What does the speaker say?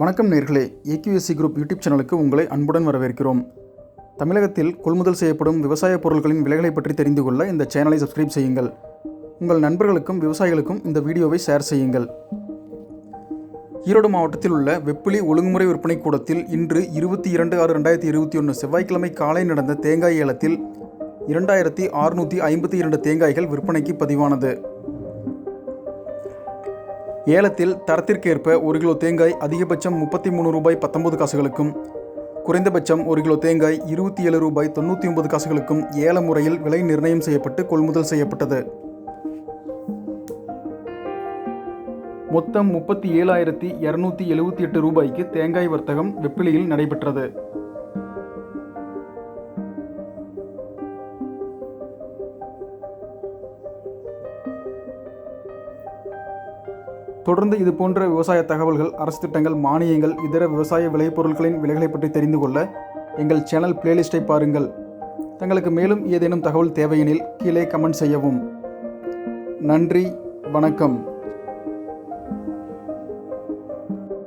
வணக்கம் நேர்களே. AQSC group YouTube சேனலுக்கு உங்களை அன்புடன் வரவேற்கிறோம். தமிழகத்தில் கொள்முதல் செய்யப்படும் விவசாய பொருட்களின் விலைகளை பற்றி தெரிந்து கொள்ள இந்த சேனலை சப்ஸ்கிரைப் செய்யுங்கள். உங்கள் நண்பர்களுக்கும் விவசாயிகளுக்கும் இந்த வீடியோவை ஷேர் செய்யுங்கள். ஈரோடு மாவட்டத்தில் உள்ள வெப்பிலி ஒழுங்குமுறை விற்பனை கூடத்தில் இன்று இருபத்தி இரண்டு ஆறு ரெண்டாயிரத்தி இருபத்தி ஒன்று செவ்வாய்க்கிழமை காலை நடந்த தேங்காய் ஏலத்தில் இரண்டாயிரத்தி அறுநூற்றி ஐம்பத்தி இரண்டு தேங்காய்கள் விற்பனைக்கு பதிவானது. ஏலத்தில் தரத்திற்கேற்ப ஒரு கிலோ தேங்காய் அதிகபட்சம் முப்பத்தி மூணு ரூபாய் பத்தொன்பது காசுகளுக்கும் குறைந்தபட்சம் ஒரு கிலோ தேங்காய் இருபத்தி ஏழு ரூபாய் தொண்ணூற்றி ஒன்பது காசுகளுக்கும் ஏல முறையில் விலை நிர்ணயம் செய்யப்பட்டு கொள்முதல் செய்யப்பட்டது. மொத்தம் முப்பத்தி ஏழாயிரத்தி இரநூத்தி எழுபத்தி எட்டு ரூபாய்க்கு தேங்காய் வர்த்தகம் வெப்பிலியில் நடைபெற்றது. தொடர்ந்து இது போன்ற விவசாய தகவல்கள் அரசு திட்டங்கள் மானியங்கள் இதர விவசாய விளைபொருட்களின் விலைகளை பற்றி தெரிந்து கொள்ள எங்கள் சேனல் பிளேலிஸ்ட்டை பாருங்கள். தங்களுக்கு மேலும் ஏதேனும் தகவல் தேவையெனில் கீழே கமெண்ட் செய்யவும். நன்றி வணக்கம்.